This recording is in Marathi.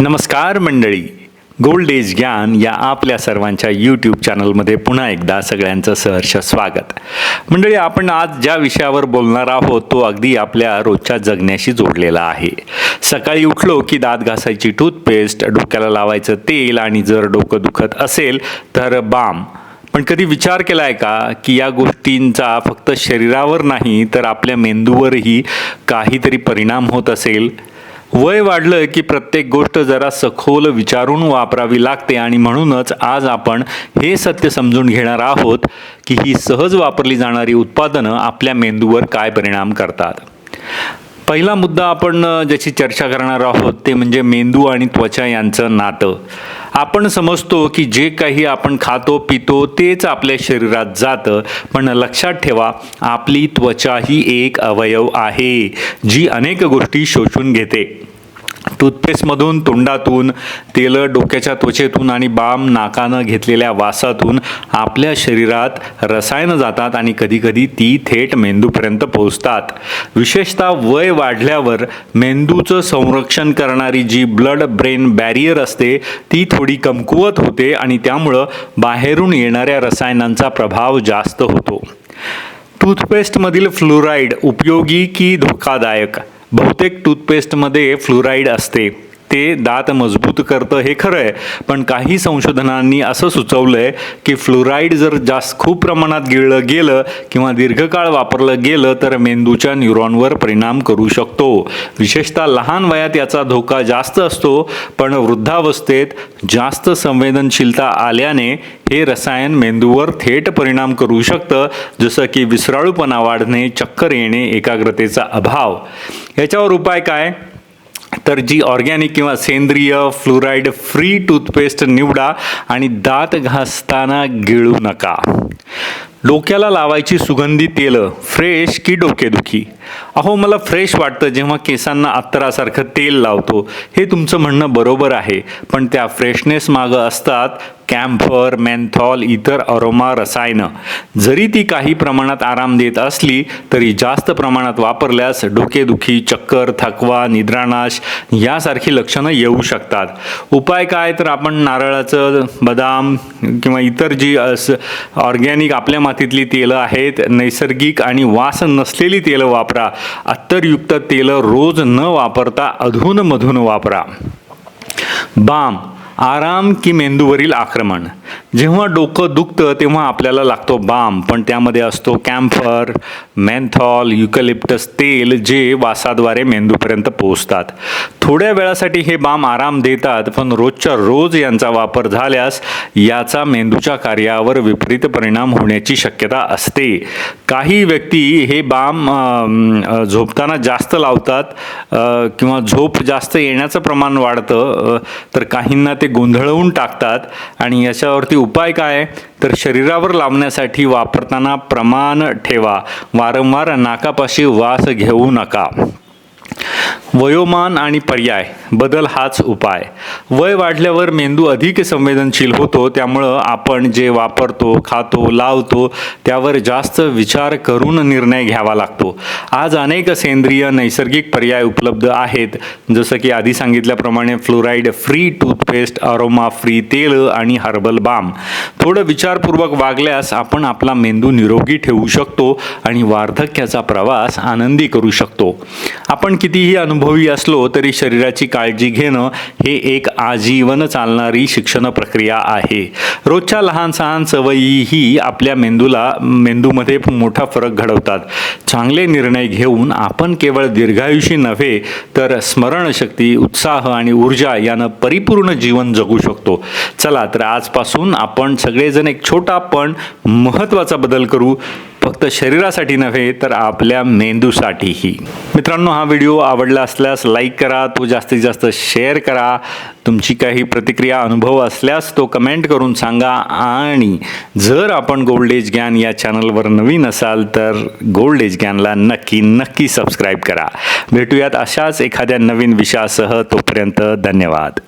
नमस्कार मंडळी. गोल्ड एज ज्ञान या आपल्या सर्वांच्या यूट्यूब चॅनलमध्ये पुन्हा एकदा सगळ्यांचं सहर्ष स्वागत. मंडळी आपण आज ज्या विषयावर बोलणार आहोत तो अगदी आपल्या रोजच्या जगण्याशी जोडलेला आहे. सकाळी उठलो की दात घासायची टूथपेस्ट डोक्याला लावायचं तेल आणि जर डोकं दुखत असेल तर बाम. पण कधी विचार केला आहे का की या गोष्टींचा फक्त शरीरावर नाही तर आपल्या मेंदूवरही काहीतरी परिणाम होत असेल? वय वाढलं की प्रत्येक गोष्ट जरा सखोल विचारून वापरावी लागते आणि म्हणूनच आज आपण हे सत्य समजून घेणार आहोत की ही सहज वापरली जाणारी उत्पादनं आपल्या मेंदूवर काय परिणाम करतात. पहिला मुद्दा आपण ज्याची चर्चा करणार आहोत ते म्हणजे मेंदू आणि त्वचा यांचं नातं. आपण समजतो की जे काही आपण खातो पितो तेच आपल्या शरीरात जातं. पण लक्षात ठेवा आपली त्वचा ही एक अवयव आहे जी अनेक गोष्टी शोषून घेते. टूथपेस्टमधून तोंडातून तेलं डोक्याच्या त्वचेतून आणि बाम नाकानं घेतलेल्या वासातून आपल्या शरीरात रसायनं जातात आणि कधीकधी ती थेट मेंदूपर्यंत पोहोचतात. विशेषतः वय वाढल्यावर मेंदूचं संरक्षण करणारी जी ब्लड ब्रेन बॅरियर असते ती थोडी कमकुवत होते आणि त्यामुळं बाहेरून येणाऱ्या रसायनांचा प्रभाव जास्त होतो. टूथपेस्टमधील फ्लुराईड उपयोगी की धोकादायक? बहुतेक टूथपेस्टमध्ये फ्लुराईड असते. ते दात मजबूत करतं हे खरं आहे पण काही संशोधनांनी असं सुचवलं आहे की फ्लोराईड जर जास्त खूप प्रमाणात गिळलं गेलं किंवा दीर्घकाळ वापरलं गेलं तर मेंदूच्या न्यूरॉनवर परिणाम करू शकतो. विशेषतः लहान वयात याचा धोका जास्त असतो पण वृद्धावस्थेत जास्त संवेदनशीलता आल्याने हे रसायन मेंदूवर थेट परिणाम करू शकतं जसं की विसराळूपणा वाढणे चक्कर येणे एकाग्रतेचा अभाव. याच्यावर उपाय काय? तर जी ऑर्गॅनिक किंवा सेंद्रिय फ्लुराईड फ्री टूथपेस्ट निवडा आणि दात घासताना गिळू नका. डोक्याला लावायची सुगंधी तेलं फ्रेश की डोकेदुखी? अहो मला फ्रेश वाटतं जेव्हा केसांना अत्तरासारखं तेल लावतो. हे तुमचं म्हणणं बरोबर आहे. पण त्या फ्रेशनेस मागं असतात कॅम्फर मेन्थॉल इतर अरोमा रसायनं. जरी ती काही प्रमाणात आराम देत असली तरी जास्त प्रमाणात वापरल्यास डोकेदुखी चक्कर थकवा निद्रानाश यासारखी लक्षणं येऊ शकतात. उपाय काय? तर आपण नारळाचं बदाम किंवा इतर जी ऑर्गॅनिक आपल्या मातीतली तेलं आहेत नैसर्गिक आणि वास नसलेली तेलं वापरा. अत्तरयुक्त तेलं रोज न वापरता अधूनमधून वापरा. बाम. आराम की मेंदूवरील आक्रमण. जेव्हा डोकं दुखतं तेव्हा आपल्याला लागतो बाम पण त्यामध्ये असतो कॅम्फर मेंथॉल युकलिप्टस तेल जे वासाद्वारे मेंदूपर्यंत पोहोचतात. थोड्या वेळासाठी हे बाम आराम देतात पण रोजच्या रोज यांचा वापर झाल्यास याचा मेंदूच्या कार्यावर विपरीत परिणाम होण्याची शक्यता असते. काही व्यक्ती हे बाम झोपताना जास्त लावतात किंवा झोप जास्त येण्याचं प्रमाण वाढतं तर काहींना ते गोंधळवून टाकतात आणि याच्यावरती उपाय काय? तर शरीरावर लावण्यासाठी वापरताना प्रमाण ठेवा. वारंवार नाकापाशी वास घेऊ नका. वयोमान आणि पर्याय बदल हाच उपाय. वय वाढल्यावर मेंदू अधिक संवेदनशील होतो त्यामुळं आपण जे वापरतो खातो लावतो त्यावर जास्त विचार करून निर्णय घ्यावा लागतो. आज अनेक सेंद्रिय नैसर्गिक पर्याय उपलब्ध आहेत जसं की आधी सांगितल्याप्रमाणे fluoride free toothpaste aroma free तेल आणि हर्बल बाम. थोडं विचारपूर्वक वागल्यास आपण आपला मेंदू निरोगी ठेवू शकतो आणि वार्धक्याचा प्रवास आनंदी करू शकतो. आपण कितीही अनुभवी असलो तरी शरीराची काळजी घेणं हे एक आजीवन चालणारी शिक्षण प्रक्रिया आहे. रोजच्या लहान सहान सवयीही आपल्या मेंदूला मेंदूमध्ये मोठा फरक घडवतात. चांगले निर्णय घेऊन आपण केवळ दीर्घायुषी नव्हे तर स्मरणशक्ती उत्साह आणि ऊर्जा यानं परिपूर्ण जीवन जगू शकतो. चला तर आजपासून आपण सगळेजण एक छोटा पण महत्त्वाचा बदल करू. फक्त शरीरासाठी नव्हे तर आपल्या मेंदूसाठीही. मित्रांनो हा व्हिडिओ आवडला असल्यास लाईक करा तो जास्तीत जास्त शेअर करा. तुमची काही प्रतिक्रिया अनुभव असल्यास तो कमेंट करून सांगा. आणि जर आपण गोल्ड एज ज्ञान या चॅनलवर नवीन असाल तर गोल्ड एज ज्ञानला नक्की नक्की सबस्क्राईब करा. भेटूयात अशाच एखाद्या नवीन विषयासह. तोपर्यंत धन्यवाद.